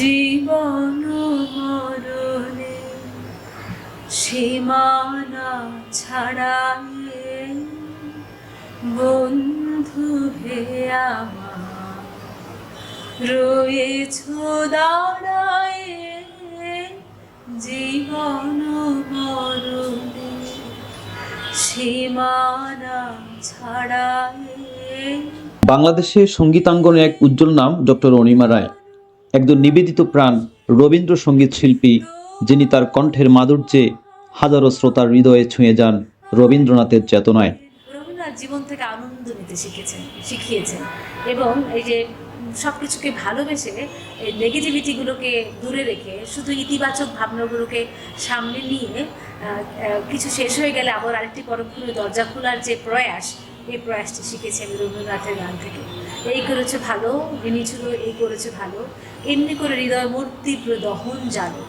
জীবন মরণে সীমানা ছাড়াইয়ে বন্ধু হে আমার। রয়েছ দাঁড়ায় জীবন মরণে সীমানা ছাড়াইয়ে বাংলাদেশে সঙ্গীতাঙ্গনে এক উজ্জ্বল নাম ডক্টর অনিমা রায়। একজন নিবেদিত প্রাণ রবীন্দ্রসঙ্গীত শিল্পী যিনি তার কণ্ঠের মাধুর্যে হাজারো শ্রোতার হৃদয়ে ছুঁয়ে যান রবীন্দ্রনাথের চেতনায়। রবীন্দ্রনাথ জীবন থেকে আনন্দ নিতে শিখেছেন, শিখিয়েছেন এবং এই যে সব কিছুকে ভালোবেসে এই নেগেটিভিটিগুলোকে দূরে রেখে শুধু ইতিবাচক ভাবনাগুলোকে সামনে নিয়ে কিছু শেষ হয়ে গেলে আবার আরেকটি খুলে দরজা খোলার যে প্রয়াস এই প্রয়াসটি শিখেছেন রবীন্দ্রনাথের গান থেকে। এই করেছে ভালো ছিল এই করেছে ভালো। এমনি করে হৃদয় মূর্তি দহন জানো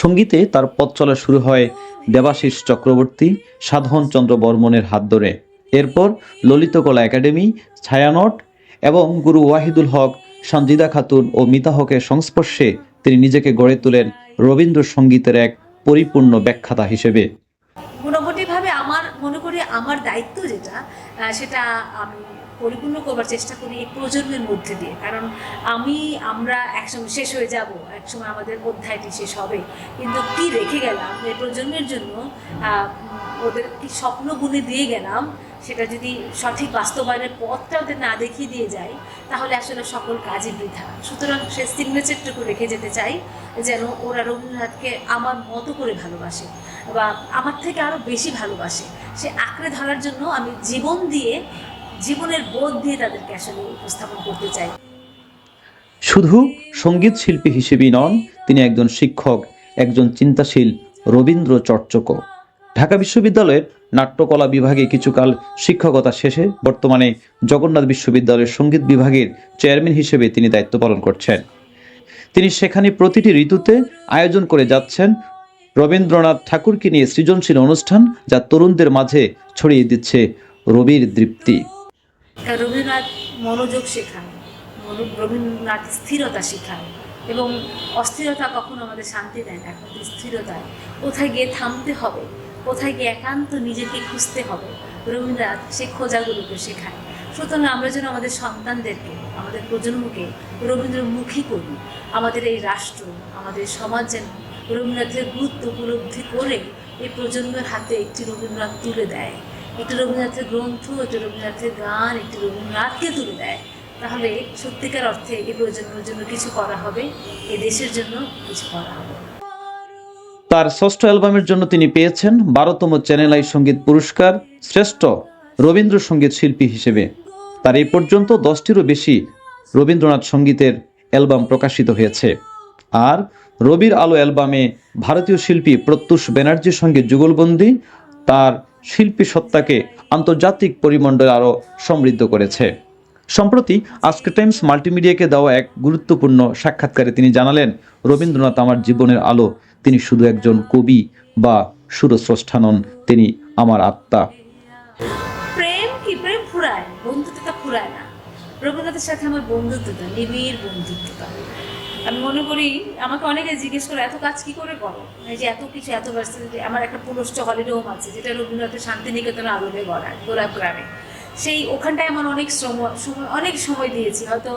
সঙ্গীতে তার পথ চলা শুরু হয় দেবাশিস চক্রবর্তী, সাধন চন্দ্র বর্মনের হাত ধরে। এরপর ললিতকলা একাডেমি, ছায়ানট এবং গুরু ওয়াহিদুল হক, সঞ্জিদা খাতুন ও মিতা হকের সংস্পর্শে তিনি নিজেকে গড়ে তোলেন রবীন্দ্রসঙ্গীতের এক পরিপূর্ণ ব্যাখ্যাতা হিসেবে। মনে করি আমার দায়িত্ব যেটা সেটা আমি পরিপূর্ণ করবার চেষ্টা করি এই প্রজন্মের মধ্যে দিয়ে। কারণ আমি, আমরা একসময় শেষ হয়ে যাব, একসময় আমাদের অধ্যায়টি শেষ হবে। কিন্তু কি রেখে গেলাম এই প্রজন্মের জন্য? ওদের কি স্বপ্ন বুনে দিয়ে গেলাম, সেটা যদি সঠিক বাস্তবায়নের পথটা ওদের না দেখিয়ে দিয়ে যায়, তাহলে আসলে সকল কাজই বৃথা। সুতরাং সে সিগনেচারটুকু রেখে যেতে চাই, যেন ওরা রবীন্দ্রনাথকে আমার মতো করে ভালোবাসে বা আমার থেকে আরও বেশি ভালোবাসে। সে আঁকড়ে ধরার জন্য আমি জীবন দিয়ে, জীবনের বোধ দিয়ে তাদেরকে আসলে উপস্থাপন করতে চাই। শুধু সংগীত শিল্পী হিসেবেই নন, তিনি একজন শিক্ষক, একজন চিন্তাশীল রবীন্দ্র চর্চকও। ঢাকা বিশ্ববিদ্যালয়ের নাট্যকলা বিভাগে কিছুকাল শিক্ষকতা শেষে বর্তমানে জগন্নাথ বিশ্ববিদ্যালয়ের সংগীত বিভাগের চেয়ারম্যান হিসেবে তিনি দায়িত্ব পালন করছেন। তিনি সেখানে প্রতিটি ঋতুতে আয়োজন করে যাচ্ছেন। রবীন্দ্রনাথ ঠাকুরকে নিয়ে সৃজনশীল অনুষ্ঠান যা তরুণদের মাঝে ছড়িয়ে দিচ্ছে রবির দৃপ্তি। রবীন্দ্রনাথ মনোযোগ শেখায় মনো- রবীন্দ্রনাথ স্থিরতা শেখায় এবং অস্থিরতা কখনো আমাদের শান্তি দেয় না স্থিরতায় কোথায় গিয়ে থামতে হবে? কোথায় গিয়ে একান্ত নিজেকে খুঁজতে হবে? রবীন্দ্রনাথ সেই খোঁজাগুলোকে শেখায়। সুতরাং আমরা যেন আমাদের সন্তানদেরকে, আমাদের প্রজন্মকে রবীন্দ্রমুখী করি। আমাদের এই রাষ্ট্র, আমাদের সমাজ যেন রবীন্দ্রনাথের গুরুত্ব উপলব্ধি করে এই প্রজন্মের হাতে একটি রবীন্দ্রনাথ তুলে দেয়। একটি রবীন্দ্রনাথের গ্রন্থ, একটি রবীন্দ্রনাথের গান, একটি রবীন্দ্রনাথকে তুলে দেয়। তাহলে সত্যিকার অর্থে এই প্রজন্মের জন্য কিছু করা হবে, এ দেশের জন্য কিছু করা হবে। তার ষষ্ঠ অ্যালবামের জন্য তিনি পেয়েছেন বারোতম চ্যানেল আই সংগীত পুরস্কার, শ্রেষ্ঠ রবীন্দ্রসঙ্গীত শিল্পী হিসেবে। তার এই পর্যন্ত দশটিরও বেশি রবীন্দ্রনাথ সঙ্গীতের অ্যালবাম প্রকাশিত হয়েছে। আর রবির আলো অ্যালবামে ভারতীয় শিল্পী প্রত্যুষ ব্যানার্জির সঙ্গে যুগলবন্দি তার শিল্পী সত্তাকে আন্তর্জাতিক পরিমণ্ডলে আরও সমৃদ্ধ করেছে। সম্প্রতি আজকে টাইমস মাল্টিমিডিয়াকে দেওয়া এক গুরুত্বপূর্ণ সাক্ষাৎকারে তিনি জানালেন, রবীন্দ্রনাথ আমার জীবনের আলো তিনি শুধু একজন কবি বা সুরস্রষ্টা নন, তিনি আমার আত্মা। প্রেম কি প্রেম? ফুরায় বন্ধুত্বটা ফুরায় না। রবীন্দ্রনাথের সাথে আমার বন্ধুত্বটা, নিবিড় বন্ধুত্বটা। আমি মনে করি, আমাকে অনেকে জিজ্ঞেস করে, এত কাজ কি করে করো? এই যে এত কিছু, এত ভার্সিটি আমার একটা পুনশ্চ হলিডে আছে, যেটা রবীন্দ্রনাথের শান্তিনিকেতন আলোরে গড়া, গোলাপ গ্রামে। সেই ওখানটায় আমার অনেক শ্রম, সময়, অনেক সময় দিয়েছি। হয়তো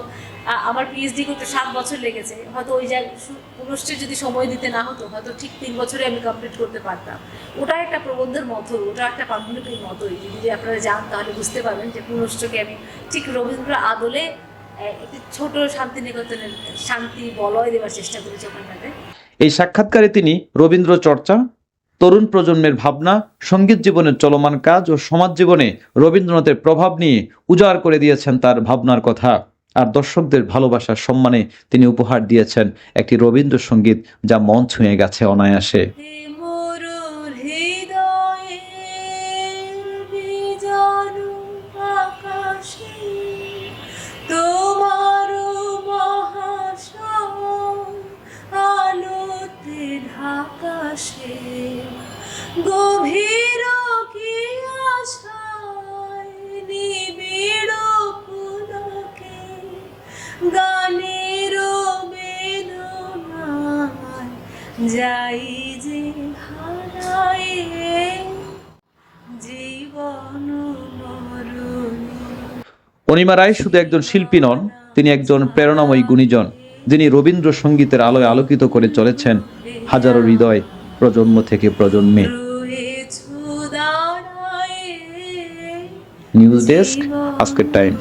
আমার পিএইচডি করতে সাত বছর লেগেছে। হয়তো ওই জায়গায় পুনশ্চে যদি সময় দিতে না হতো, হয়তো ঠিক তিন বছরে আমি কমপ্লিট করতে পারতাম। ওটা একটা প্রবন্ধের মতো, ওটা একটা পাণ্ডুলিপির মতোই। যদি আপনারা যান, তাহলে বুঝতে পারবেন যে পুনশ্চকে আমি ঠিক রবীন্দ্র আদলে একটি ছোট শান্তিনিকেতনের শান্তি বলয় দেওয়ার চেষ্টা করেছি ওখানটাতে এই সাক্ষাৎকারে তিনি রবীন্দ্র চর্চা, তরুণ প্রজন্মের ভাবনা, সংগীত জীবনের চলমান কাজ ও সমাজ জীবনে রবীন্দ্রনাথের প্রভাব নিয়ে উজাড় করে দিয়েছেন তার ভাবনার কথা। আর দর্শকদের ভালোবাসার সম্মানে তিনি উপহার দিয়েছেন একটি রবীন্দ্রসঙ্গীত যা মন ছুঁয়ে গেছে অনায়াসে। গভীর যাই যে হারাই জীবন অনিমা রায় শুধু একজন শিল্পী নন তিনি একজন প্রেরণাময়ী গুণীজন যিনি রবীন্দ্রসঙ্গীতের আলোয় আলোকিত করে চলেছেন হাজারো হৃদয় প্রজন্ম থেকে প্রজন্মে। নিউজ ডেস্ক আজকের টাইম।